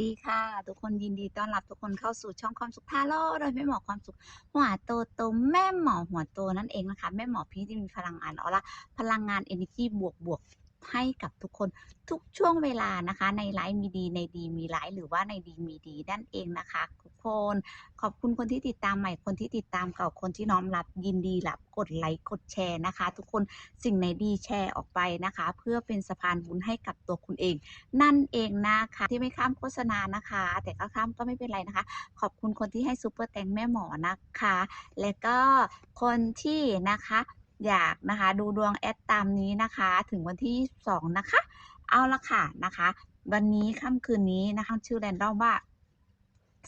ดีค่ะ ทุกคนยินดีต้อนรับทุกคนเข้าสู่ช่องความสุขทาโร่โดยแม่หมอความสุขหัวโตโตแม่หมอหัวโตนั่นเองนะคะ แม่หมอพี่ที่มีพลังงานออร่าพลังงาน energy บวกบวก ให้กับทุกคนทุกช่วงเวลานะคะในไลฟ์มีดีในดีมีไลฟ์หรือว่าในดีมีดีนั่นเองนะคะทุกคนขอบคุณคนที่ติดตามใหม่คนที่ติดตามเก่าคนที่น้อมรับยินดีรับกดไลค์กดแชร์นะคะ ทุกคนสิ่งไหนดีแชร์ออกไปนะคะ เพื่อเป็นสะพานบุญให้กับตัวคุณเอง นั่นเองนะคะที่ไม่ข้ามโฆษณานะคะ แต่ก็ข้ามก็ไม่เป็นไรนะคะ ขอบคุณคนที่ให้ซูเปอร์แตงแม่หมอนะคะ และก็คนที่นะคะ อยากนะคะ ดูดวงแอดตามนี้นะคะ ถึงวันที่2นะคะ เอาละค่ะนะคะ วันนี้ค่ำคืนนี้นะคะชื่อแรนดอมว่า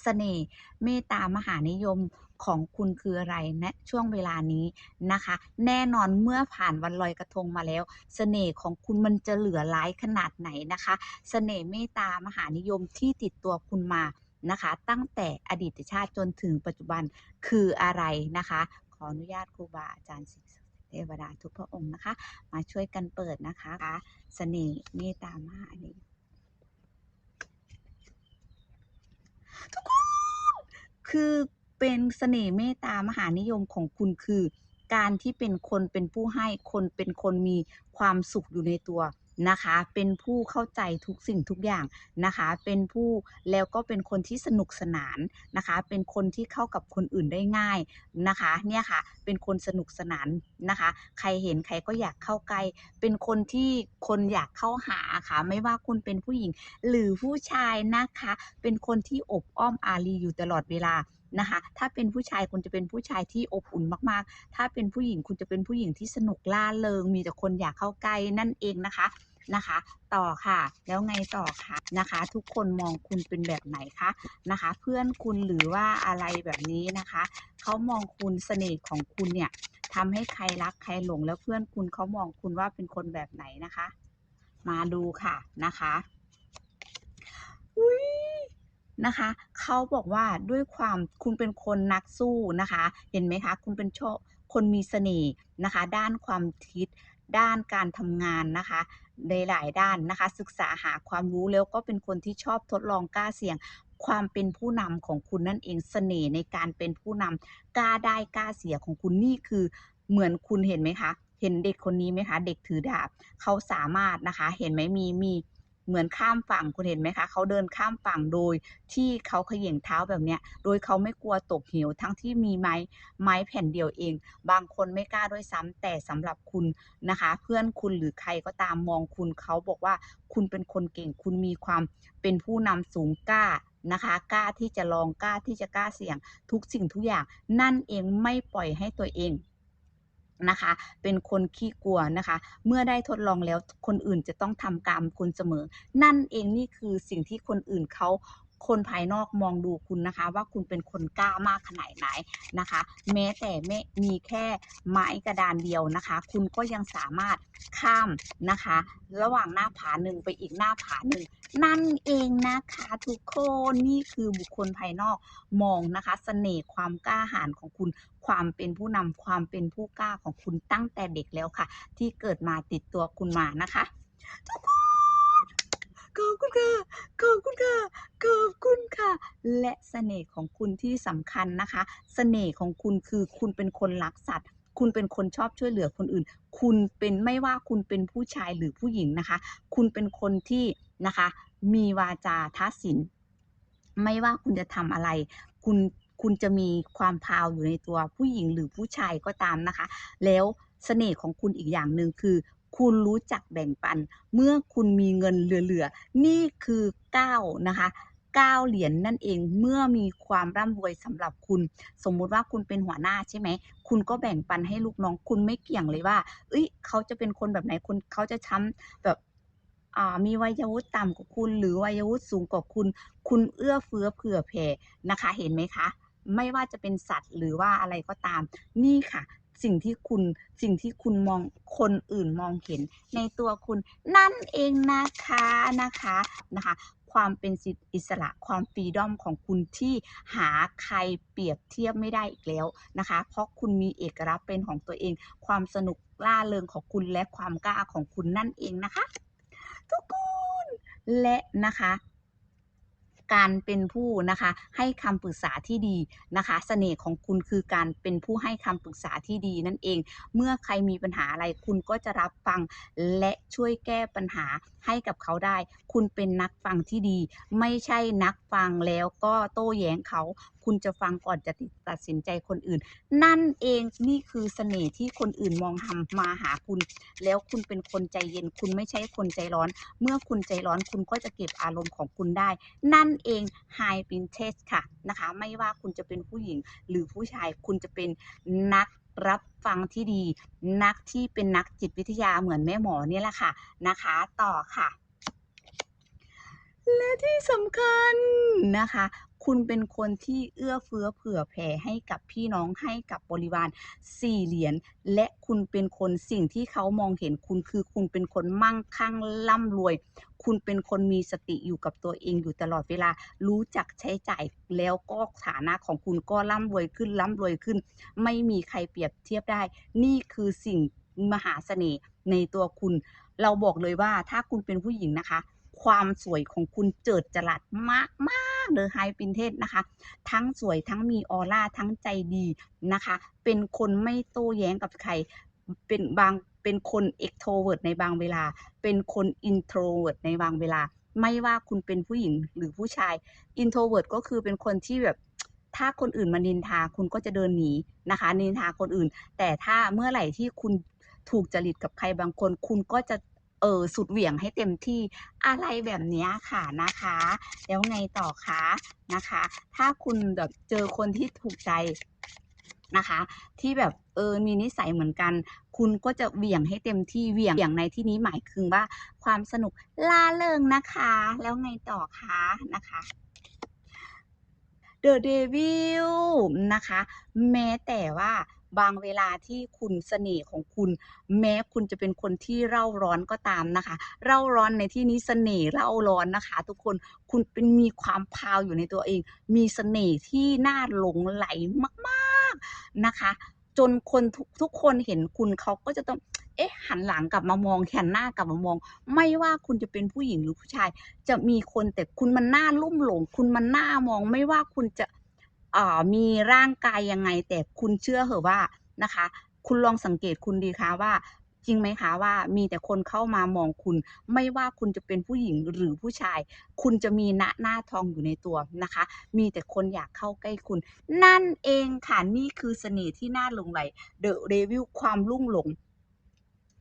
เสน่ห์เมตตามหานิยมของคุณคืออะไรณช่วงเวลานี้นะคะ แน่นอนเมื่อผ่านวันลอยกระทงมาแล้วเสน่ห์ของคุณมันจะเหลือร้ายขนาดไหนนะคะเสน่ห์เมตตามหานิยมที่ติดตัวคุณมานะคะ ตั้งแต่อดีตชาติจนถึงปัจจุบันคืออะไรนะคะ ขออนุญาตครูบาอาจารย์สิ่งศักดิ์สิ ทธิ์เทวดาทุกพระองค์นะคะ มาช่วยกันเปิดนะคะเสน่ห์เมตตามหานิยมทุกคน คือเป็นเสน่ห์เมตตามหานิยมของคุณคือ การที่เป็นคนเป็นผู้ให้คนเป็นคนมีความสุขอยู่ในตัว นะคะ เป็นผู้เข้าใจทุกสิ่งทุกอย่างนะคะ เป็นผู้แล้วก็เป็นคนที่สนุกสนานนะคะ เป็นคนที่เข้ากับคนอื่นได้ง่ายนะคะ เนี่ยค่ะ เป็นคนสนุกสนานนะคะ ใครเห็นใครก็อยากเข้าใกล้ เป็นคนที่คนอยากเข้าหาค่ะ ไม่ว่าคุณเป็นผู้หญิงหรือผู้ชายนะคะ เป็นคนที่อบอ้อมอารีอยู่ตลอดเวลา นะคะ ถ้าเป็นผู้ชายคุณจะเป็นผู้ชายที่อบอุ่นมากๆ ถ้าเป็นผู้หญิงคุณจะเป็นผู้หญิงที่สนุกล่าเริง มีแต่คนอยากเข้าใกล้นั่นเองนะคะนะคะ ต่อค่ะ แล้วไงต่อคะนะคะ ทุกคนมองคุณเป็นแบบไหนคะนะคะ เพื่อนคุณหรือว่าอะไรแบบนี้นะคะเขามองคุณเสน่ห์ของคุณเนี่ยทำให้ใครรักใครหลงแล้วเพื่อนคุณเขามองคุณว่าเป็นคนแบบไหนนะคะ มาดูค่ะนะคะอุ้ย นะคะเขาบอกว่าด้วยความคุณเป็นคนนักสู้นะคะ เห็นไหมคะ คุณเป็นโชคนมีเสน่ห์นะคะ ด้านความคิด ด้านการทำงานนะคะในหลายด้านนะคะ ศึกษาหาความรู้แล้วก็เป็นคนที่ชอบทดลองกล้าเสี่ยงความเป็นผู้นำของคุณนั่นเองเสน่ห์ในการเป็นผู้นำกล้าได้กล้าเสียของคุณนี่คือเหมือนคุณเห็นไหมคะ เห็นเด็กคนนี้ไหมคะ เด็กถือดาบเขาสามารถนะคะ เห็นไหมมีมี เหมือนข้ามฝั่งคุณเห็นไหมคะเขาเดินข้ามฝั่งโดยที่เขาเขย่งเท้าแบบเนี้ย โดยเขาไม่กลัวตกเหวทั้งที่มีไม้ไม้แผ่นเดียวเอง บางคนไม่กล้าด้วยซ้ำแต่สำหรับคุณนะคะ เพื่อนคุณหรือใครก็ตามมองคุณเขาบอกว่าคุณเป็นคนเก่งคุณมีความเป็นผู้นำสูงกล้านะคะกล้าที่จะลองกล้าที่จะกล้าเสี่ยงทุกสิ่งทุกอย่าง นั่นเองไม่ปล่อยให้ตัวเอง นะคะ เป็นคนขี้กลัวนะคะ เมื่อได้ทดลองแล้วคนอื่นจะต้องทำตามคุณเสมอ นั่นเองนี่คือสิ่งที่คนอื่นเขา คนภายนอกมองดูคุณนะคะ ว่าคุณเป็นคนกล้ามากขนาดไหนนะคะ แม้แต่ไม่มีแค่ไม้กระดานเดียวนะคะ คุณก็ยังสามารถข้ามนะคะ ระหว่างหน้าผาหนึ่งไปอีกหน้าผาหนึ่งนั่นเองนะคะทุกคนนี่คือบุคคลภายนอกมองนะคะเสน่ห์ความกล้าหาญของคุณ ความเป็นผู้นำความเป็นผู้กล้าของคุณตั้งแต่เด็กแล้วค่ะ ที่เกิดมาติดตัวคุณมานะคะ ทุกคนขอบคุณค่ะขอบคุณค่ะขอบคุณค่ะ และเสน่ห์ของคุณที่สำคัญนะคะ เสน่ห์ของคุณคือคุณเป็นคนรักสัตว์ คุณเป็นคนชอบช่วยเหลือคนอื่น คุณเป็นไม่ว่าคุณเป็นผู้ชายหรือผู้หญิงนะคะ คุณเป็นคนที่นะคะ มีวาจาทัศินไม่ว่าคุณจะทำอะไร คุณคุณจะมีความพาวอยู่ในตัวผู้หญิงหรือผู้ชายก็ตามนะคะ แล้วเสน่ห์ของคุณอีกอย่างหนึ่งคือ คุณรู้จักแบ่งปัน เมื่อคุณมีเงินเหลือๆ นี่คือก้าวนะคะ ก้าเหรียญนนั่นเองเมื่อมีความร่ำรวยสำหรับคุณ สมมุติว่าคุณเป็นหัวหน้าใช่ไหม คุณก็แบ่งปันให้ลูกน้องคุณไม่เกี่ยงเลยว่า เอ้ย เขาจะเป็นคนแบบไหนคนเขาจะช้ำแบบมีวัยวุฒิต่ำกว่าคุณ หรือวัยวุฒิสูงกว่าคุณ คุณเอื้อเฟื้อเผื่อแผ่นะคะ เห็นไหมคะ ไม่ว่าจะเป็นสัตว์หรือว่าอะไรก็ตาม นี่ค่ะ สิ่งที่คุณสิ่งที่คุณมองคนอื่นมองเห็นในตัวคุณนั่นเองนะคะนะคะนะคะ ความเป็นสิทธิอิสระความฟรีดอมของคุณที่หาใครเปรียบเทียบไม่ได้อีกแล้วนะคะ เพราะคุณมีเอกลักษณ์เป็นของตัวเอง ความสนุกล่าเริงของคุณและความกล้าของคุณนั่นเองนะคะ ทุกคนและนะคะ การเป็นผู้นะคะให้คำปรึกษาที่ดีนะคะเสน่ห์ของคุณคือการเป็นผู้ให้คำปรึกษาที่ดีนั่นเอง เมื่อใครมีปัญหาอะไรคุณก็จะรับฟังและช่วยแก้ปัญหาให้กับเขาได้ คุณเป็นนักฟังที่ดี ไม่ใช่นักฟังแล้วก็โต้แย้งเขา คุณจะฟังก่อนจะตัดสินใจคนอื่น นั่นเองนี่คือเสน่ห์ที่คนอื่นมองทำมาหาคุณ แล้วคุณเป็นคนใจเย็น คุณไม่ใช่คนใจร้อน เมื่อคุณใจร้อนคุณก็จะเก็บอารมณ์ของคุณได้ นั่นเอง High Princess ค่ะนะคะ ไม่ว่าคุณจะเป็นผู้หญิงหรือผู้ชายคุณจะเป็นนักรับฟังที่ดี นักที่เป็นนักจิตวิทยาเหมือนแม่หมอเนี่ยแหละค่ะนะคะ ต่อค่ะและที่สำคัญนะคะ คุณเป็นคนที่เอื้อเฟื้อเผื่อแผ่ให้กับพี่น้องให้กับบริวารสี่เหรียญและคุณเป็นคนสิ่งที่เขามองเห็นคุณคือคุณเป็นคนมั่งคั่งร่ำรวย คุณเป็นคนมีสติอยู่กับตัวเองอยู่ตลอดเวลา รู้จักใช้จ่ายแล้วก็ฐานะของคุณก็ร่ำรวยขึ้นร่ำรวยขึ้น ไม่มีใครเปรียบเทียบได้ นี่คือสิ่งมหาเสน่ห์ในตัวคุณ เราบอกเลยว่าถ้าคุณเป็นผู้หญิงนะคะ ความสวยของคุณเจิดจรัสมากมากเลยไฮปินเทสนะคะ ทั้งสวยทั้งมีออร่าทั้งใจดีนะคะ เป็นคนไม่โต้แย้งกับใคร เป็นบางเป็นคน extrovert ในบางเวลา เป็นคน introvert ในบางเวลา ไม่ว่าคุณเป็นผู้หญิงหรือผู้ชาย introvert ก็คือเป็นคนที่แบบถ้าคนอื่นมานินทาคุณก็จะเดินหนีนะคะ นินทาคนอื่น แต่ถ้าเมื่อไหร่ที่คุณถูกจริตกับใครบางคน คุณก็จะ เออสุดเหวี่ยงให้เต็มที่อะไรแบบนี้ค่ะนะคะ แล้วไงต่อคะนะคะ ถ้าคุณแบบเจอคนที่ถูกใจนะคะ ที่แบบเออมีนิสัยเหมือนกัน คุณก็จะเหวี่ยงให้เต็มที่เหวี่ยงในที่นี้หมายถึงว่า ความสนุกล่าเริงนะคะ แล้วไงต่อคะนะคะ The Devil นะคะ แม้แต่ว่า บางเวลาที่คุณเสน่ห์ของคุณ แม้คุณจะเป็นคนที่เร่าร้อนก็ตามนะคะ เร่าร้อนในที่นี้เสน่ห์เร่าร้อนนะคะ ทุกคนคุณเป็นมีความพาวอยู่ในตัวเอง มีเสน่ห์ที่น่าหลงไหลมากๆนะคะ จนคนทุกทุกคนเห็นคุณเขาก็จะต้องเอ๊ะหันหลังกลับมามองหันหน้ากลับมามอง ไม่ว่าคุณจะเป็นผู้หญิงหรือผู้ชาย จะมีคนแต่คุณมันน่าลุ่มหลง คุณมันน่ามอง ไม่ว่าคุณจะ มีร่างกายยังไง แต่คุณเชื่อเหอะว่านะคะ คุณลองสังเกตคุณดีคะว่าจริงไหมคะว่ามีแต่คนเข้ามามองคุณ ไม่ว่าคุณจะเป็นผู้หญิงหรือผู้ชาย คุณจะมีหน้าหน้าทองอยู่ในตัวนะคะ มีแต่คนอยากเข้าใกล้คุณ นั่นเองค่ะนี่คือเสน่ห์ที่น่าหลงไหล The Devil ความลุ่มหลง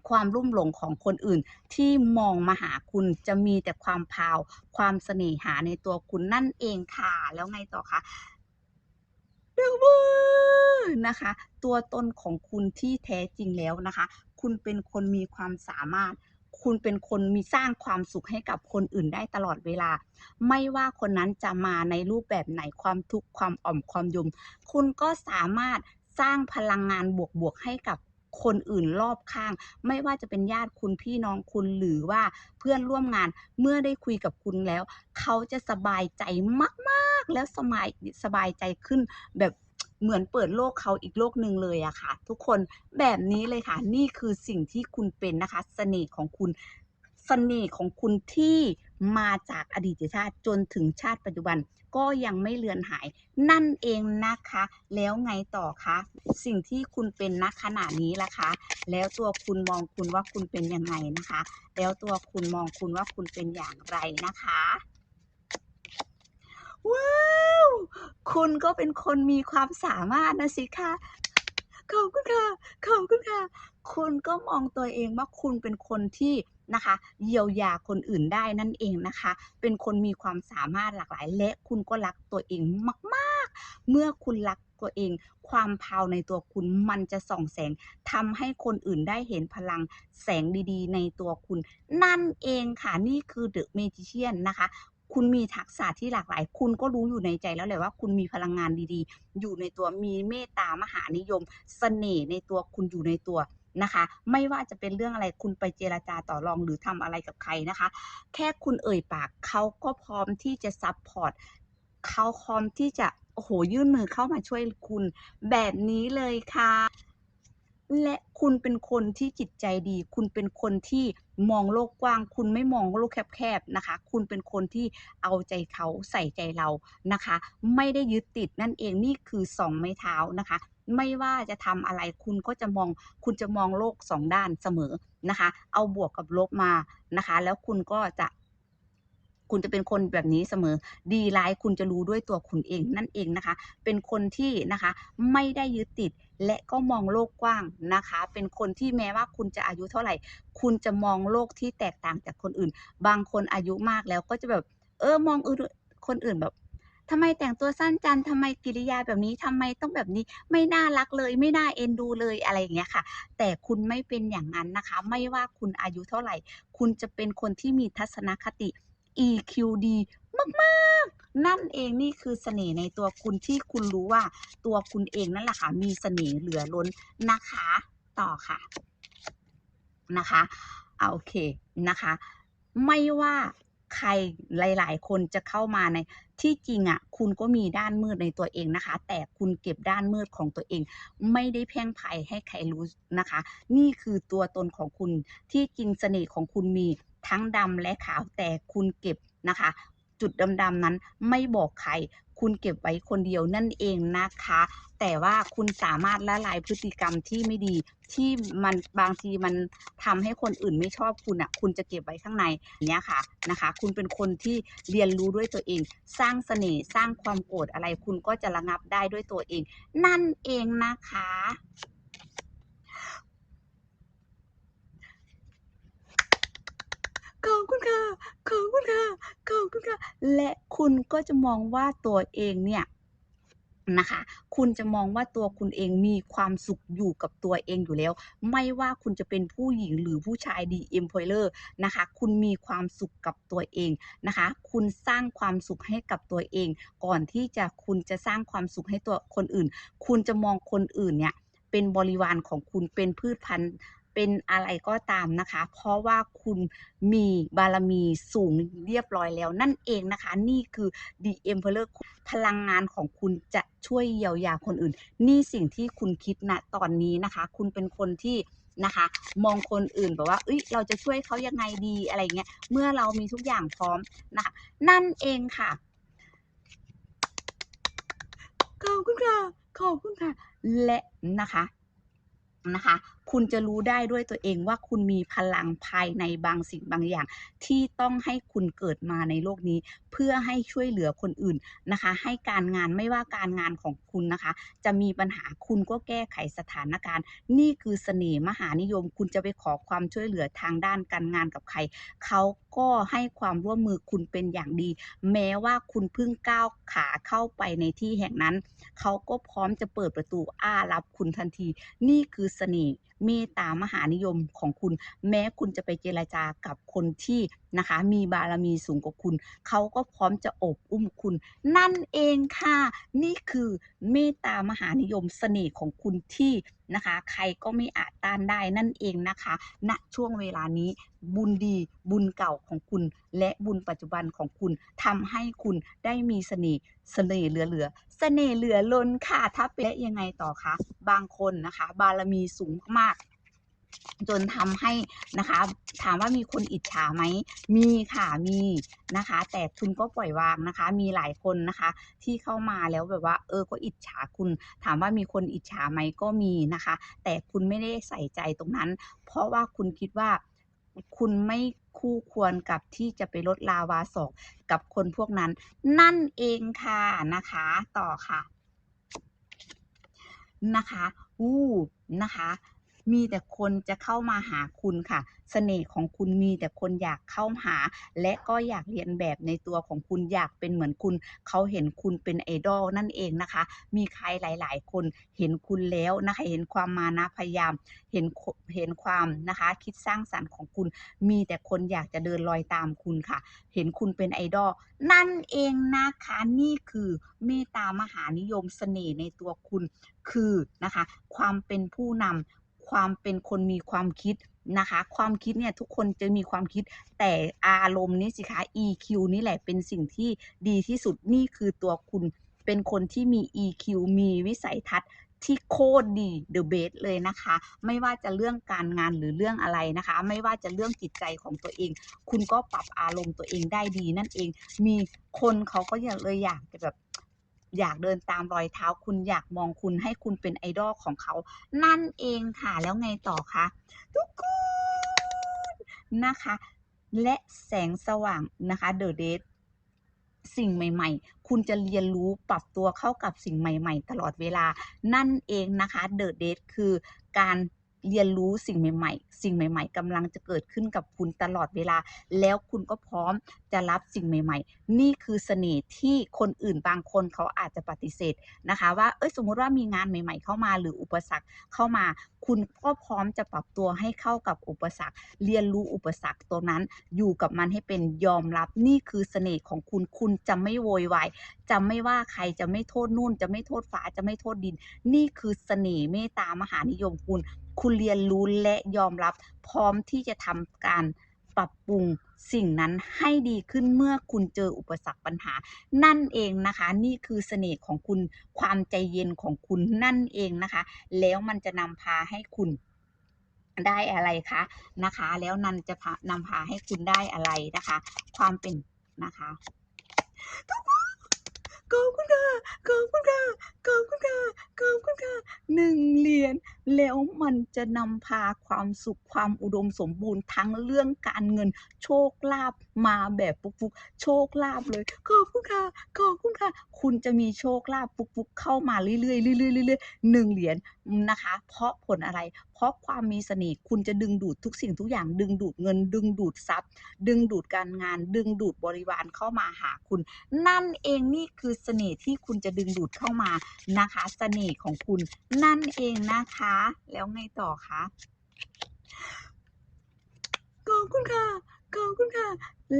ความลุ่มหลงของคนอื่น ที่มองมาหาคุณจะมีแต่ความพาว ความเสน่หาในตัวคุณนั่นเองค่ะ แล้วไงต่อคะ เดือยวนะคะ ตัวตนของคุณที่แท้จริงแล้วนะคะ คุณเป็นคนมีความสามารถ คุณเป็นคนมีสร้างความสุขให้กับคนอื่นได้ตลอดเวลา ไม่ว่าคนนั้นจะมาในรูปแบบไหนความทุกข์ความอ่อมความยุ่มคุณก็สามารถสร้างพลังงานบวกๆให้กับ คนอื่นรอบข้าง ไม่ว่าจะเป็นญาติคุณพี่น้องคุณหรือว่าเพื่อนร่วมงานเมื่อได้คุยกับคุณแล้ว เขาจะสบายใจมากๆ แล้วสบายสบายใจขึ้นแบบเหมือนเปิดโลกเขาอีกโลกหนึ่งเลยอะค่ะ ทุกคนแบบนี้เลยค่ะ นี่คือสิ่งที่คุณเป็นนะคะเสน่ห์ของคุณเสน่ห์ของคุณที่ มาจากอดีตชาติจนถึงชาติปัจจุบันก็ยังไม่เลือนหาย นั่นเองนะคะ แล้วไงต่อคะสิ่งที่คุณเป็นณขณะนี้ล่ะคะ แล้วตัวคุณมองคุณว่าคุณเป็นยังไงนะคะ แล้วตัวคุณมองคุณว่าคุณเป็นอย่างไรนะคะว้าวคุณก็เป็นคนมีความสามารถนะสิคะขอบคุณค่ะขอบคุณค่ะ คุณก็มองตัวเองว่าคุณเป็นคนที่ นะคะ เยียวยาคนอื่นได้นั่นเองนะคะ เป็นคนมีความสามารถหลากหลายและคุณก็รักตัวเองมากๆ เมื่อคุณรักตัวเอง ความพาวในตัวคุณมันจะส่องแสงทำให้คนอื่นได้เห็นพลังแสงดีๆ ในตัวคุณ นั่นเองค่ะนี่คือ The Magician นะคะคุณมีทักษะที่หลากหลาย คุณก็รู้อยู่ในใจแล้วแหละว่าคุณมีพลังงานดีๆ อยู่ในตัว มีเมตตามหานิยมเสน่ห์ในตัวคุณอยู่ในตัว นะคะ ไม่ว่าจะเป็นเรื่องอะไรคุณไปเจรจาต่อรองหรือทำอะไรกับใครนะคะ แค่คุณเอ่ยปากเขาก็พร้อมที่จะซัพพอร์ตเขาพร้อมที่จะโอ้โหยื่นมือเข้ามาช่วยคุณแบบนี้เลยค่ะ และคุณเป็นคนที่จิตใจดี คุณเป็นคนที่มองโลกกว้าง คุณไม่มองโลกแคบๆนะคะ คุณเป็นคนที่เอาใจเขาใส่ใจเรานะคะ ไม่ได้ยึดติดนั่นเองนี่คือสองไม้เท้านะคะ ไม่ว่าจะทำอะไรคุณก็จะมองคุณจะมองโลกสองด้านเสมอนะคะ เอาบวกกับลบมานะคะ แล้วคุณก็จะคุณจะเป็นคนแบบนี้เสมอ ดีร้ายคุณจะรู้ด้วยตัวคุณเองนั่นเองนะคะ เป็นคนที่นะคะไม่ได้ยึดติดและก็มองโลกกว้างนะคะ เป็นคนที่แม้ว่าคุณจะอายุเท่าไหร่ คุณจะมองโลกที่แตกต่างจากคนอื่น บางคนอายุมากแล้วก็จะแบบ เออมองอื่นคนอื่นแบบ ทำไมแต่งตัวสั้นจังทำไมกิริยาแบบนี้ทำไมต้องแบบนี้ไม่น่ารักเลย ไม่น่าเอ็นดูเลยอะไรอย่างเงี้ยค่ะ แต่คุณไม่เป็นอย่างนั้นนะคะ ไม่ว่าคุณอายุเท่าไหร่ คุณจะเป็นคนที่มีทัศนคติ EQ ดีมากๆ นั่นเองนี่คือเสน่ห์ในตัวคุณที่คุณรู้ว่าตัวคุณเองนั่นแหละค่ะ มีเสน่ห์เหลือล้นนะคะ ต่อค่ะนะคะเอาโอเคนะคะ ไม่ว่า ใครหลาย ๆ คนจะเข้ามาในที่จริงอะคุณก็มีด้านมืดในตัวเองนะคะ แต่คุณเก็บด้านมืดของตัวเอง ไม่ได้แพร่งไพรให้ใครรู้นะคะ นี่คือตัวตนของคุณที่จริงเสน่ห์ของคุณมีทั้งดำและขาวแต่คุณเก็บนะคะ จุดดำๆนั้นไม่บอกใคร คุณเก็บไว้คนเดียวนั่นเองนะคะ แต่ว่าคุณสามารถละลายพฤติกรรมที่ไม่ดีที่มันบางทีมันทำให้คนอื่นไม่ชอบคุณอะ คุณจะเก็บไว้ข้างในอย่างเนี้ยค่ะนะคะ คุณเป็นคนที่เรียนรู้ด้วยตัวเอง สร้างเสน่ห์สร้างความโกรธอะไร คุณก็จะระงับได้ด้วยตัวเอง นั่นเองนะคะ ขอบคุณค่ะ ขอบคุณค่ะ ขอบคุณค่ะ และคุณก็จะมองว่าตัวเองเนี่ยนะคะ คุณจะมองว่าตัวคุณเองมีความสุขอยู่กับตัวเองอยู่แล้ว ไม่ว่าคุณจะเป็นผู้หญิงหรือผู้ชายดี employer นะคะ คุณมีความสุขกับตัวเองนะคะ คุณสร้างความสุขให้กับตัวเอง ก่อนที่จะคุณจะสร้างความสุขให้ตัวคนอื่น คุณจะมองคนอื่นเนี่ยเป็นบริวารของคุณเป็นพืชพันธุ์ เป็นอะไรก็ตามนะคะ เพราะว่าคุณมีบารมีสูงเรียบร้อยแล้วนั่นเองนะคะ นี่คือ The Emperor พลังงานของคุณจะช่วยเยียวยาคนอื่น นี่สิ่งที่คุณคิดณตอนนี้นะคะ คุณเป็นคนที่นะคะ มองคนอื่นแบบว่าเอ้ยเราจะช่วยเขายังไงดีอะไรเงี้ยเมื่อเรามีทุกอย่างพร้อมนะคะนั่นเองค่ะขอบคุณค่ะขอบคุณค่ะและนะคะนะคะคุณจะรู้ได้ด้วยตัวเองว่าคุณมีพลังภายในบางสิ่งบางอย่าง ที่ต้องให้คุณเกิดมาในโลกนี้ เพื่อให้ช่วยเหลือคนอื่นนะคะ ให้การงานไม่ว่าการงานของคุณนะคะ จะมีปัญหาคุณก็แก้ไขสถานการณ์ นี่คือเสน่ห์มหานิยม คุณจะไปขอความช่วยเหลือทางด้านการงานกับใครเขาก็ให้ความร่วมมือคุณเป็นอย่างดี แม้ว่าคุณเพิ่งก้าวขาเข้าไปในที่แห่งนั้น เขาก็พร้อมจะเปิดประตูอ้ารับคุณทันที นี่คือเสน่ห์เมตตามหานิยมของคุณ แม้คุณจะไปเจรจากับคนที่นะคะ มีบารมีสูงกว่าคุณ เขาก็พร้อมจะอบอุ้มคุณ นั่นเองค่ะ นี่คือเมตตามหานิยมเสน่ห์ของคุณที่ นะคะ ใครก็ไม่อาจต้านได้นั่นเองนะคะณช่วงเวลานี้บุญดีบุญเก่าของคุณ และบุญปัจจุบันของคุณทำให้คุณได้มีเสน่ห์เสน่ห์เหลือๆเสน่ห์เหลือล้นค่ะถ้าเป็นและยังไงต่อคะบางคนนะคะ บารมีสูงมาก จนทำให้นะคะ ถามว่ามีคนอิจฉาไหม มีค่ะมีนะคะ แต่คุณก็ปล่อยวางนะคะ มีหลายคนนะคะ ที่เข้ามาแล้วแบบว่า เออก็อิจฉาคุณ ถามว่ามีคนอิจฉาไหมก็มีนะคะ แต่คุณไม่ได้ใส่ใจตรงนั้น เพราะว่าคุณคิดว่าคุณไม่คู่ควรกับที่จะไปลดลาวาศอกกับคนพวกนั้น นั่นเองค่ะนะคะ ต่อค่ะ นะคะ อู้นะคะ มีแต่คนจะเข้ามาหาคุณค่ะเสน่ห์ของคุณมีแต่คนอยากเข้าหา และก็อยากเรียนแบบในตัวของคุณอยากเป็นเหมือนคุณ เขาเห็นคุณเป็นไอดอลนั่นเองนะคะ มีใครหลาย ๆ คนเห็นคุณแล้วนะคะเห็นความมานะพยายามเห็นเห็นความนะคะ คิดสร้างสรรค์ของคุณ มีแต่คนอยากจะเดินรอยตามคุณค่ะ เห็นคุณเป็นไอดอลนั่นเองนะคะนี่คือเมตตามหานิยมเสน่ห์ในตัวคุณคือนะคะ ความเป็นผู้นำ ความเป็นคนมีความคิดนะคะ ความคิดเนี่ยทุกคนจะมีความคิดแต่อารมณ์นี่สิคะ EQ นี่แหละเป็นสิ่งที่ดีที่สุดนี่คือตัวคุณเป็นคนที่มี EQ มีวิสัยทัศน์ที่โคตรดี The Best เลยนะคะ ไม่ว่าจะเรื่องการงานหรือเรื่องอะไรนะคะ ไม่ว่าจะเรื่องจิตใจของตัวเอง คุณก็ปรับอารมณ์ตัวเองได้ดีนั่นเอง มีคนเขาก็อยากเลยอยากจะแบบ อยากเดินตามรอยเท้าคุณอยากมองคุณให้คุณเป็นไอดอลของเขา นั่นเองค่ะแล้วไงต่อคะทุกคนนะคะ และแสงสว่างนะคะ The d a t สิ่งใหม่ ๆ คุณจะเรียนรู้ปรับตัวเข้ากับสิ่งใหม่ ๆ ตลอดเวลา นั่นเองนะคะ The Date คือการ เรียนรู้สิ่งใหม่ ๆ สิ่งใหม่ ๆกำลังจะเกิดขึ้นกับคุณตลอดเวลา แล้วคุณก็พร้อมจะรับสิ่งใหม่ ๆ นี่คือเสน่ห์ที่คนอื่นบางคนเขาอาจจะปฏิเสธนะคะ ว่าเอ้ยสมมุติว่ามีงานใหม่ ๆ เข้ามาหรืออุปสรรคเข้ามา คุณก็พร้อมจะปรับตัวให้เข้ากับอุปสรรค เรียนรู้อุปสรรคตัวนั้น อยู่กับมันให้เป็นยอมรับนี่คือเสน่ห์ของคุณคุณจะไม่โวยวายจะไม่ว่าใครจะไม่โทษนู่น จะไม่โทษฟ้าจะไม่โทษดิน นี่คือเสน่ห์เมตตามหานิยมคุณคุณเรียนรู้และยอมรับ พร้อมที่จะทำการปรับปรุงสิ่งนั้นให้ดีขึ้นเมื่อคุณเจออุปสรรคปัญหา นั่นเองนะคะ นี่คือเสน่ห์ของคุณความใจเย็นของคุณนั่นเองนะคะ แล้วมันจะนำพาให้คุณได้อะไรคะนะคะ แล้วนันจะนำพาให้คุณได้อะไรนะคะ ความเป็นนะคะทุกคนขอบคุณค่ะขอบคุณค่ะขอบคุณค่ะขอบคุณค่ะหนึ่งเหรียญแล้วมันจะนำพาความสุขความอุดมสมบูรณ์ทั้งเรื่องการเงินโชคลาภมาแบบฟุกๆโชคลาภเลยขอบคุณค่ะขอบคุณค่ะ คุณจะมีโชคลาภฟุกๆเข้ามาเรื่อยๆเรื่อยๆเรื่อยๆหนึ่งเหรียญนะคะ เพราะผลอะไร เพราะความมีเสน่ห์คุณจะดึงดูดทุกสิ่งทุกอย่าง ดึงดูดเงิน ดึงดูดทรัพย์ ดึงดูดการงาน ดึงดูดบริวารเข้ามาหาคุณ นั่นเองนี่คือเสน่ห์ที่คุณจะดึงดูดเข้ามานะคะ เสน่ห์ของคุณนั่นเองนะคะแล้วไงต่อคะขอบคุณค่ะขอบคุณค่ะ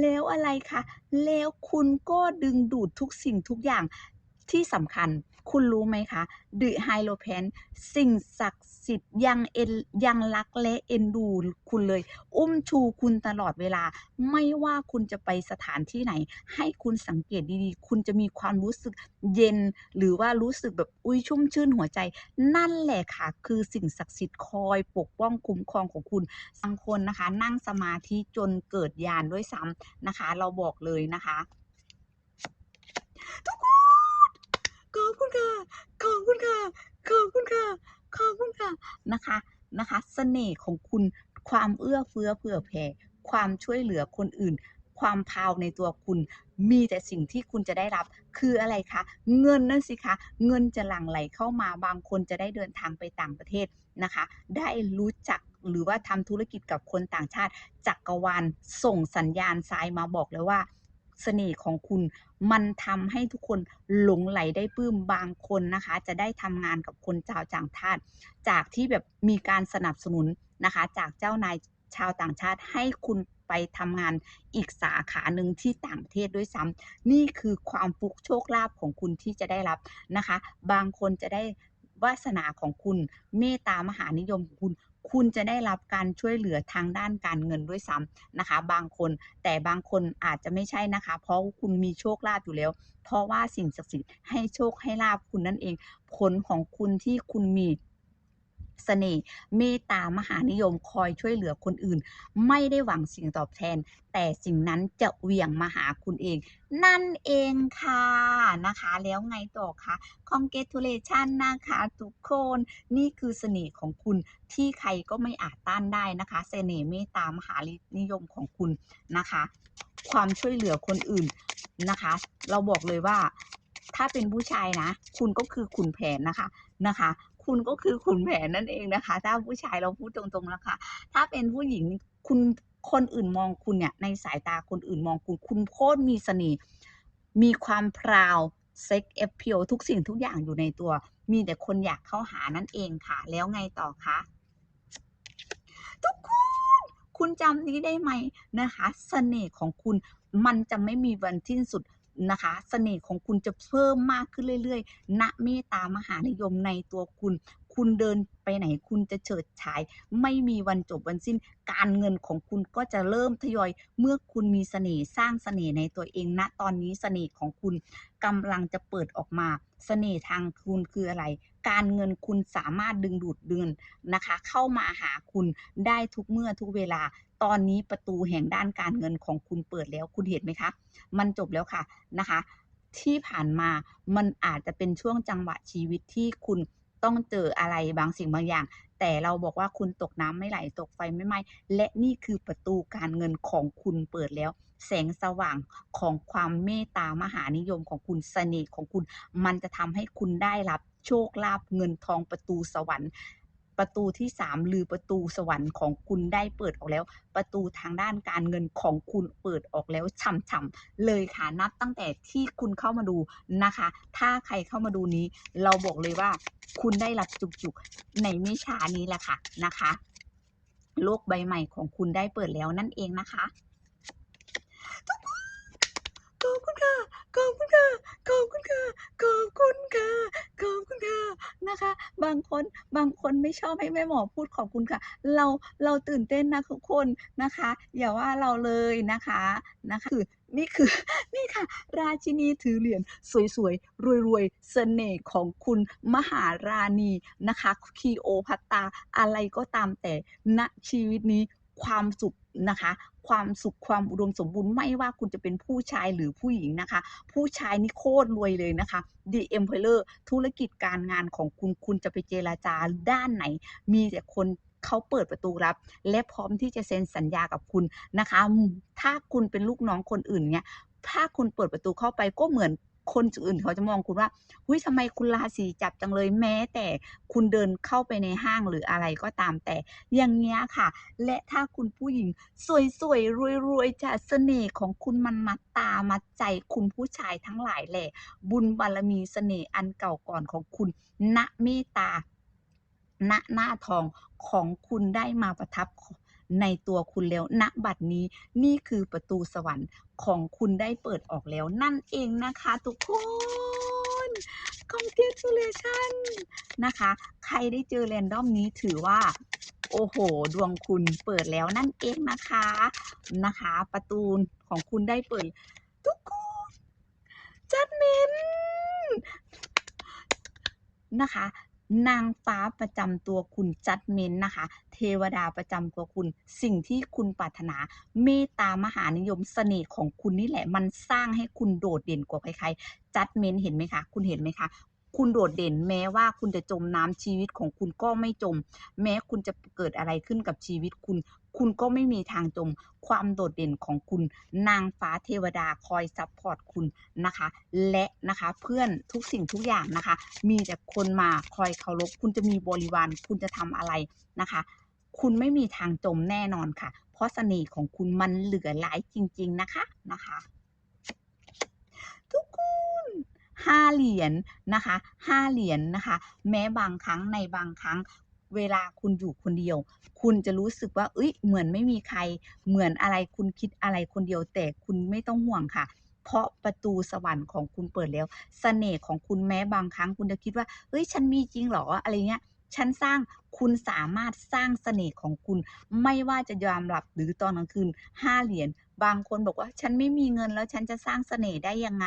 แล้วอะไรคะ แล้วคุณก็ดึงดูดทุกสิ่งทุกอย่างที่สำคัญ คุณรู้ไหมคะดิไฮโลแพนสิ่งศักดิ์สิทธิ์ยังเอ็นยังรักและเอ็นดูคุณเลย อุ้มชูคุณตลอดเวลา ไม่ว่าคุณจะไปสถานที่ไหน ให้คุณสังเกตดีๆ คุณจะมีความรู้สึกเย็น หรือว่ารู้สึกแบบอุ้ยชุ่มชื่นหัวใจ นั่นแหละค่ะ คือสิ่งศักดิ์สิทธิ์คอยปกป้องคุ้มครองของคุณบางคนนะคะ นั่งสมาธิจนเกิดญาณด้วยซ้ำนะคะ เราบอกเลยนะคะ ทุกคน ขอบคุณค่ะ ขอบคุณค่ะ ขอบคุณค่ะ ขอบคุณค่ะ นะคะ นะคะ เสน่ห์ของคุณ ความเอื้อเฟื้อเผื่อแผ่ ความช่วยเหลือคนอื่น ความพาวในตัวคุณ มีแต่สิ่งที่คุณจะได้รับ คืออะไรคะ เงินนั่นสิคะ เงินจะหลั่งไหลเข้ามา บางคนจะได้เดินทางไปต่างประเทศนะคะ ได้รู้จักหรือว่าทำธุรกิจกับคนต่างชาติ จักรวาลส่งสัญญาณทรายมาบอกเลยว่า เสน่ห์ของคุณ มันทำให้ทุกคนหลงไหลได้ปลื้มบางคนนะคะ จะได้ทำงานกับคนชาวต่างชาติ จากที่แบบมีการสนับสนุนนะคะ จากเจ้านายชาวต่างชาติให้คุณไปทำงานอีกสาขาหนึ่งที่ต่างประเทศด้วยซ้ำนี่คือความฟุกโชคลาภของคุณที่จะได้รับนะคะ บางคนจะได้วาสนาของคุณ เมตตามหานิยมของคุณ คุณจะได้รับการช่วยเหลือทางด้านการเงินด้วยซ้ำนะคะ บางคนแต่บางคนอาจจะไม่ใช่นะคะ เพราะคุณมีโชคลาภอยู่แล้ว เพราะว่าสิ่งศักดิ์สิทธิ์ให้โชคให้ลาภคุณนั่นเอง ผลของคุณที่คุณมี สน่ห์เมตตามหานิยมคอยช่วยเหลือคนอื่น ไม่ได้หวังสิ่งตอบแทน แต่สิ่งนั้นจะเวี่ยงมาหาคุณเอง นั่นเองค่ะนะคะ แล้วไงต่อคะ congratulation นะคะทุกคน นี่คือเสน่ห์ของคุณที่ใครก็ไม่อาจต้านได้นะคะ เสน่ห์เมตตามหานิยมของคุณนะคะ ความช่วยเหลือคนอื่นนะคะ เราบอกเลยว่าถ้าเป็นผู้ชายนะ คุณก็คือขุนแผนนะคะนะคะ คุณก็คือขุนแผนนั่นเองนะคะ ถ้าผู้ชายเราพูดตรงๆแล้วค่ะ ถ้าเป็นผู้หญิงคุณคนอื่นมองคุณเนี่ยในสายตาคนอื่นมองคุณ คุณโคตรมีเสน่ห์มีความพราวเซ็กเอฟเพียวทุกสิ่งทุกอย่างอยู่ในตัว มีแต่คนอยากเข้าหานั่นเองค่ะ แล้วไงต่อคะทุกคนคุณจำนี้ได้ไหมนะคะเสน่ห์ของคุณมันจะไม่มีวันสิ้นสุด นะคะเสน่ห์ของคุณจะเพิ่มมากขึ้นเรื่อยๆณเมตตามหานิยมในตัวคุณ คุณเดินไปไหนคุณจะเฉิดฉาย ไม่มีวันจบวันสิ้น การเงินของคุณก็จะเริ่มทยอย เมื่อคุณมีเสน่ห์สร้างเสน่ห์ในตัวเองณตอนนี้เสน่ห์ของคุณกำลังจะเปิดออกมาเสน่ห์ทางคุณคืออะไร การเงินคุณสามารถดึงดูดเดือนนะคะ เข้ามาหาคุณได้ทุกเมื่อทุกเวลา ตอนนี้ประตูแห่งด้านการเงินของคุณเปิดแล้วคุณเห็นไหมคะ มันจบแล้วค่ะนะคะ ที่ผ่านมามันอาจจะเป็นช่วงจังหวะชีวิตที่คุณต้องเจออะไรบางสิ่งบางอย่าง แต่เราบอกว่าคุณตกน้ำไม่ไหลตกไฟไม่ไหม้และนี่คือประตูการเงินของคุณเปิดแล้ว แสงสว่างของความเมตตามหานิยมของคุณเสน่ห์ของคุณ มันจะทำให้คุณได้รับโชคลาภเงินทองประตูสวรรค์ ประตูที่สามหรือประตูสวรรค์ของคุณได้เปิดออกแล้ว ประตูทางด้านการเงินของคุณเปิดออกแล้วฉ่ำๆเลยค่ะนับตั้งแต่ที่คุณเข้ามาดูนะคะ ถ้าใครเข้ามาดูนี้ เราบอกเลยว่า คุณได้รับจุกๆในไม่ช้านี้แหละค่ะนะคะ โลกใบใหม่ของคุณได้เปิดแล้วนั่นเองนะคะ ขอบคุณค่ะ ขอบคุณค่ะ ขอบคุณค่ะ ขอบคุณค่ะ ขอบคุณค่ะ นะคะ บางคน บางคนไม่ชอบให้แม่หมอพูดขอบคุณค่ะ เรา เราตื่นเต้นนะทุกคนนะคะ อย่าว่าเราเลยนะคะ นะคะ คือ นี่คือ นี่ค่ะ ราชินีถือเหรียญสวยๆ รวยๆ เสน่ห์ของคุณมหาราณีนะคะ คีโอพัตตา อะไรก็ตามแต่ ณ ชีวิตนี้ ความสุขนะคะ ความสุขความอุดมสมบูรณ์ไม่ว่าคุณจะเป็นผู้ชายหรือผู้หญิงนะคะ ผู้ชายนี่โคตรรวยเลยนะคะ The Emperor ธุรกิจการงานของคุณคุณจะไปเจราจาด้านไหน มีแต่คนเขาเปิดประตูรับ และพร้อมที่จะเซ็นสัญญากับคุณนะคะ ถ้าคุณเป็นลูกน้องคนอื่นเนี่ยถ้าคุณเปิดประตูเข้าไปก็เหมือน คนอื่นเขาจะมองคุณว่าหุ้ยทำไมคุณราศีจับจังเลยแม้ แต่คุณเดินเข้าไปในห้างหรืออะไรก็ตามแต่ อย่างเงี้ยค่ะ และถ้าคุณผู้หญิง สวยๆรวยๆจะเสน่ห์ของคุณมันมาตามาใจคุณผู้ชายทั้งหลายแหละ บุญบารมีเสน่ห์อันเก่าก่อนของคุณณเมตตาณหน้าทองของคุณได้มาประทับ ในตัวคุณแล้วณบัดนี้นี่คือประตูสวรรค์ของคุณได้เปิดออกแล้วนั่นเองนะคะทุกคน congratulation นะคะ ใครได้เจอแรนดอมนี้ถือว่าโอ้โห ดวงคุณเปิดแล้วนั่นเองนะคะนะคะ ประตูของคุณได้เปิด ทุกคนจัดเมนนะคะ นางฟ้าประจำตัวคุณจัดเมนนะคะ เทวดาประจำตัวคุณ สิ่งที่คุณปรารถนา เมตตามหานิยมเสน่ห์ของคุณนี่แหละ มันสร้างให้คุณโดดเด่นกว่าใครๆ จัดเมนเห็นไหมคะ คุณเห็นไหมคะคุณโดดเด่นแม้ว่าคุณจะจมน้ำชีวิตของคุณก็ไม่จม แม้คุณจะเกิดอะไรขึ้นกับชีวิตคุณ คุณก็ไม่มีทางจมความโดดเด่นของคุณนางฟ้าเทวดาคอยซัพพอร์ตคุณนะคะ และนะคะเพื่อนทุกสิ่งทุกอย่างนะคะ มีแต่คนมาคอยเคารพคุณจะมีบริวารคุณจะทำอะไรนะคะ คุณไม่มีทางจมแน่นอนค่ะ เพราะเสน่ห์ของคุณมันเหลือหลายจริง ๆนะคะนะคะ ทุกคนห้าเหรียญนะคะห้าเหรียญนะคะ แม้บางครั้งในบางครั้ง เวลาคุณอยู่คนเดียว คุณจะรู้สึกว่าเอ้ยเหมือนไม่มีใคร เหมือนอะไรคุณคิดอะไรคนเดียวแต่คุณไม่ต้องห่วงค่ะเพราะประตูสวรรค์ของคุณเปิดแล้วเสน่ห์ของคุณแม้บางครั้งคุณจะคิดว่าเฮ้ยฉันมีจริงเหรออะไรเงี้ยฉันสร้างคุณสามารถสร้างเสน่ห์ของคุณ ไม่ว่าจะยามหลับหรือตอนกลางคืนห้าเหรียญบางคนบอกว่าฉันไม่มีเงินแล้วฉันจะสร้างเสน่ห์ได้ยังไง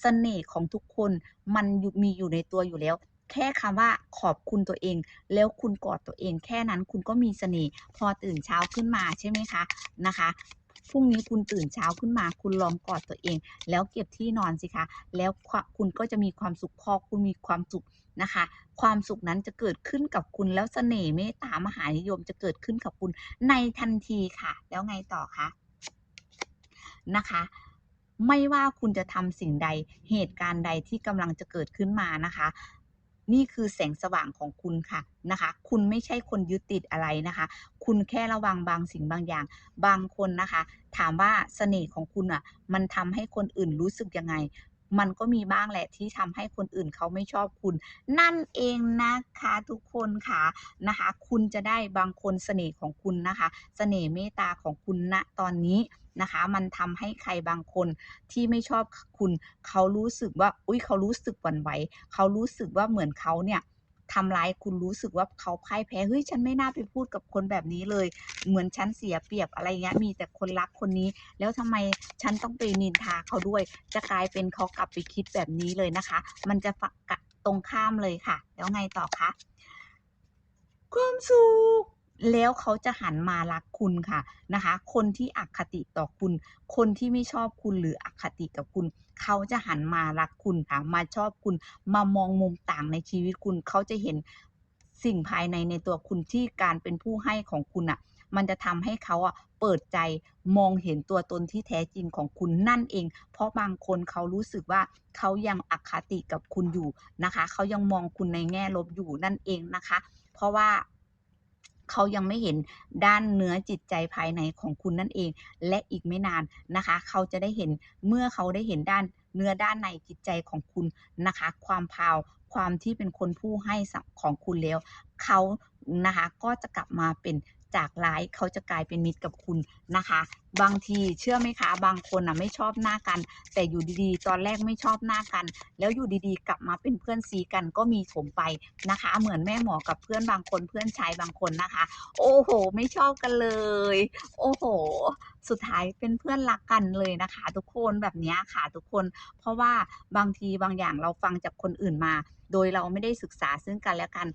เสน่ห์ของทุกคนมันมีอยู่ในตัวอยู่แล้ว แค่คำว่าขอบคุณตัวเอง แล้วคุณกอดตัวเอง แค่นั้นคุณก็มีเสน่ห์พอตื่นเช้าขึ้นมาใช่ไหมคะนะคะพรุ่งนี้คุณตื่นเช้าขึ้นมา คุณลองกอดตัวเอง แล้วเก็บที่นอนสิคะ แล้วคุณก็จะมีความสุขพอคุณมีความสุขนะคะ ความสุขนั้นจะเกิดขึ้นกับคุณแล้วเสน่ห์เมตตามหานิยมจะเกิดขึ้นกับคุณในทันทีค่ะ แล้วไงต่อคะนะคะ ไม่ว่าคุณจะทำสิ่งใดเหตุการณ์ใดที่กำลังจะเกิดขึ้นมานะคะ นี่คือแสงสว่างของคุณค่ะนะคะ คุณไม่ใช่คนยึดติดอะไรนะคะ คุณแค่ระวังบางสิ่งบางอย่าง บางคนนะคะ ถามว่าเสน่ห์ของคุณอะ มันทำให้คนอื่นรู้สึกยังไง มันก็มีบ้างแหละที่ทำให้คนอื่นเขาไม่ชอบคุณ นั่นเองนะคะทุกคนค่ะนะคะ คุณจะได้บางคนเสน่ห์ของคุณนะคะ เสน่ห์เมตตาของคุณณตอนนี้นะคะ มันทำให้ใครบางคนที่ไม่ชอบคุณ เขารู้สึกว่า อุ้ยเขารู้สึกหวั่นไหวเขารู้สึกว่าเหมือนเขาเนี่ย ทำร้ายคุณรู้สึกว่าเขาพ่ายแพ้เฮ้ยฉันไม่น่าไปพูดกับคนแบบนี้เลย เหมือนฉันเสียเปรียบอะไรเงี้ยมีแต่คนรักคนนี้ แล้วทำไมฉันต้องไปนินทาเขาด้วย จะกลายเป็นเขากลับไปคิดแบบนี้เลยนะคะ มันจะฝักตรงข้ามเลยค่ะ แล้วไงต่อคะความสุข แล้วเขาจะหันมารักคุณค่ะนะคะ คนที่อคติต่อคุณ คนที่ไม่ชอบคุณหรืออคติกับคุณ เขาจะหันมารักคุณค่ะ มาชอบคุณ มามองมุมต่างในชีวิตคุณ เขาจะเห็นสิ่งภายในในตัวคุณที่การเป็นผู้ให้ของคุณอะ มันจะทำให้เขาอะเปิดใจมองเห็นตัวตนที่แท้จริงของคุณนั่นเอง เพราะบางคนเขารู้สึกว่าเขายังอคติกับคุณอยู่นะคะ เขายังมองคุณในแง่ลบอยู่นั่นเองนะคะ เพราะว่า เขายังไม่เห็นด้านเนื้อจิตใจภายในของคุณนั่นเอง และอีกไม่นานนะคะ เขาจะได้เห็นเมื่อเขาได้เห็นด้านเนื้อด้านในจิตใจของคุณนะคะ ความพาวความที่เป็นคนผู้ให้ของคุณแล้ว เขานะคะก็จะกลับมาเป็น จากร้ายเขาจะกลายเป็นมิตรกับคุณนะคะ บางทีเชื่อไหมคะ บางคนอะไม่ชอบหน้ากัน แต่อยู่ดีๆ ตอนแรกไม่ชอบหน้ากัน แล้วอยู่ดีๆ กลับมาเป็นเพื่อนซีกันก็มีถมไปนะคะ เหมือนแม่หมอกับเพื่อนบางคนเพื่อนชายบางคนนะคะ โอ้โห ไม่ชอบกันเลย โอ้โห สุดท้ายเป็นเพื่อนรักกันเลยนะคะ ทุกคนแบบนี้ค่ะทุกคน เพราะว่าบางทีบางอย่างเราฟังจากคนอื่นมา โดยเราไม่ได้ศึกษาซึ่งกันและกัน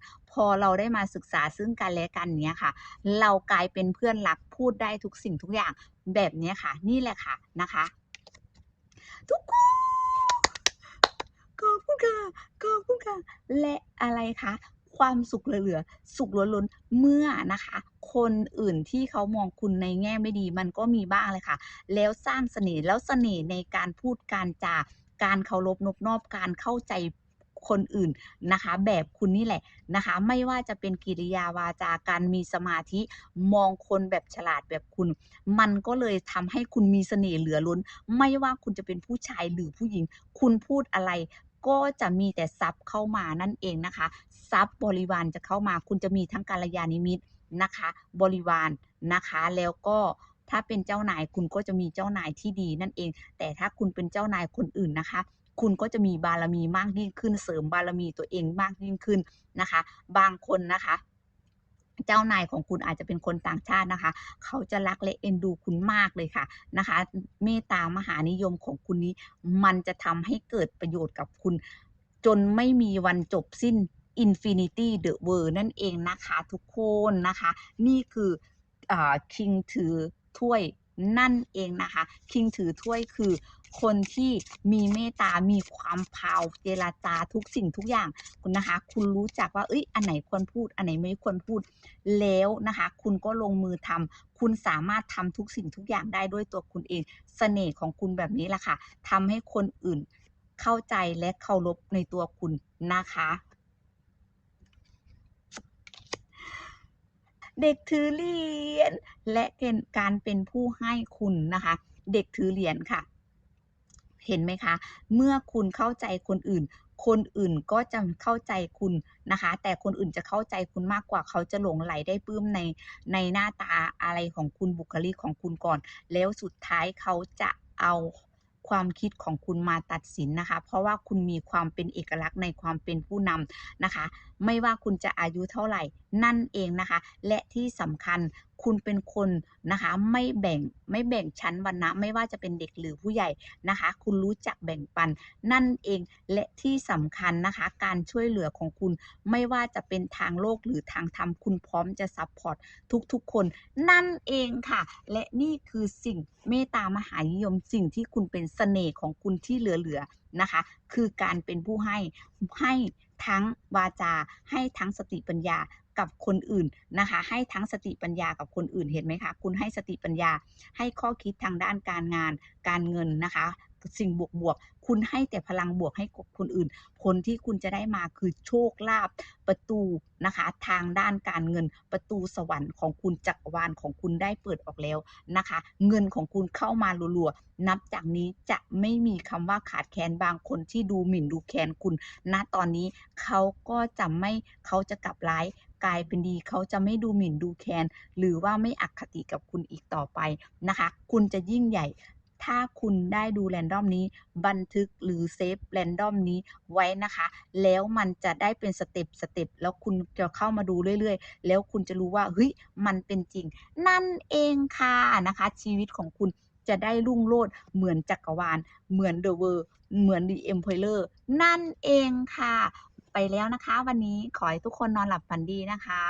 อเราได้มาศึกษาซึ่งกันและกันเนี้ยค่ะ เรากลายเป็นเพื่อนรักพูดได้ทุกสิ่งทุกอย่างแบบเนี้ยค่ะ นี่แหละค่ะนะคะ ทุกคนขอบคุณค่ะขอบคุณค่ะ และอะไรคะความสุขเหลือๆสุขล้นๆเมื่อนะคะ คนอื่นที่เขามองคุณในแง่ไม่ดี มันก็มีบ้างเลยค่ะ แล้วสร้างเสน่ห์แล้วเสน่ห์ในการพูดการจาการเคารพนบนอบการเข้าใจ คนอื่นนะคะ แบบคุณนี่แหละนะคะ ไม่ว่าจะเป็นกิริยาวาจาการมีสมาธิมองคนแบบฉลาดแบบคุณ มันก็เลยทำให้คุณมีเสน่ห์เหลือล้น ไม่ว่าคุณจะเป็นผู้ชายหรือผู้หญิง คุณพูดอะไรก็จะมีแต่ทรัพย์เข้ามานั่นเองนะคะทรัพย์บริวารจะเข้ามา คุณจะมีทั้งกัลยาณมิตนะคะ บริวารนะคะ แล้วก็ถ้าเป็นเจ้านายคุณก็จะมีเจ้านายที่ดีนั่นเอง แต่ถ้าคุณเป็นเจ้านายคนอื่นนะคะ คุณก็จะมีบารมีมากยิ่งขึ้น เสริมบารมีตัวเองมากยิ่งขึ้นนะคะ บางคนนะคะเจ้านายของคุณอาจจะเป็นคนต่างชาตินะคะ เขาจะรักและเอ็นดูคุณมากเลยค่ะนะคะ เมตตามหานิยมของคุณนี้ มันจะทำให้เกิดประโยชน์กับคุณ จนไม่มีวันจบสิ้น Infinity the World นั่นเองนะคะทุกคนนะคะ นี่คืออคิงถือถ้วยนั่นเองนะคะ คิงถือถ้วยคือ คนที่มีเมตตา มีความพาวเจรจาทุกสิ่งทุกอย่าง คุณนะคะ คุณรู้จักว่า เอ้ย อันไหนควรพูด อันไหนไม่ควรพูด แล้วนะคะ คุณก็ลงมือทำคุณสามารถทำทุกสิ่งทุกอย่างได้ด้วยตัวคุณเอง เสน่ห์ของคุณแบบนี้แหละค่ะทำให้คนอื่นเข้าใจและเคารพในตัวคุณนะคะเด็กถือเหรียญและเกณฑ์การเป็นผู้ให้คุณนะคะ เด็กถือเหรียญค่ะ เห็นไหมคะ เมื่อคุณเข้าใจคนอื่น คนอื่นก็จะเข้าใจคุณนะคะ แต่คนอื่นจะเข้าใจคุณมากกว่าเขาจะหลงไหลได้ปลื้มในในหน้าตาอะไรของคุณบุคลิกของคุณก่อน แล้วสุดท้ายเขาจะเอาความคิดของคุณมาตัดสินนะคะ เพราะว่าคุณมีความเป็นเอกลักษณ์ในความเป็นผู้นำนะคะไม่ว่าคุณจะอายุเท่าไหร่นั่นเองนะคะ และที่สำคัญคุณเป็นคนนะคะไม่แบ่งไม่แบ่งชั้นวรรณะไม่ว่าจะเป็นเด็กหรือผู้ใหญ่นะคะ คุณรู้จักแบ่งปันนั่นเองและที่สำคัญนะคะ การช่วยเหลือของคุณไม่ว่าจะเป็นทางโลกหรือทางธรรมคุณพร้อมจะซัพพอร์ตทุกๆคน นั่นเองค่ะ และนี่คือสิ่งเมตตามหานิยมสิ่งที่คุณเป็นเสน่ห์ของคุณที่เหลือๆนะคะ คือการเป็นผู้ให้ให้ ทั้งวาจา ให้ทั้งสติปัญญากับคนอื่นนะคะ ให้ทั้งสติปัญญากับคนอื่นเห็นไหมคะ คุณให้สติปัญญา ให้ข้อคิดทางด้านการงาน การเงินนะคะ สิ่งบวกบวกๆคุณให้แต่พลังบวกให้กับคนอื่น ผลที่คุณจะได้มาคือโชคลาภประตูนะคะ ทางด้านการเงินประตูสวรรค์ของคุณจักรวาลของคุณได้เปิดออกแล้วนะคะ เงินของคุณเข้ามารัวๆนับจากนี้จะไม่มีคำว่าขาดแคลนบางคนที่ดูหมิ่นดูแคลนคุณณตอนนี้เขาก็จะไม่เขาจะกลับร้ายกลายเป็นดีเขาจะไม่ดูหมิ่นดูแคลนหรือว่าไม่อคติกับคุณอีกต่อไปนะคะ คุณจะยิ่งใหญ่ ถ้าคุณได้ดูแรนดอมนี้ บันทึกหรือเซฟแรนดอมนี้ไว้นะคะ แล้วมันจะได้เป็นสเต็ปสเต็ปแล้วคุณจะเข้ามาดูเรื่อยๆ แล้วคุณจะรู้ว่าเฮ้ยมันเป็นจริง นั่นเองค่ะนะคะ ชีวิตของคุณจะได้รุ่งโรจน์เหมือนจักรวาล เหมือนเดอะเวอร์เหมือนดีเอ็มเพลอร์นั่นเองค่ะ ไปแล้วนะคะ วันนี้ขอให้ทุกคนนอนหลับฝันดีนะคะ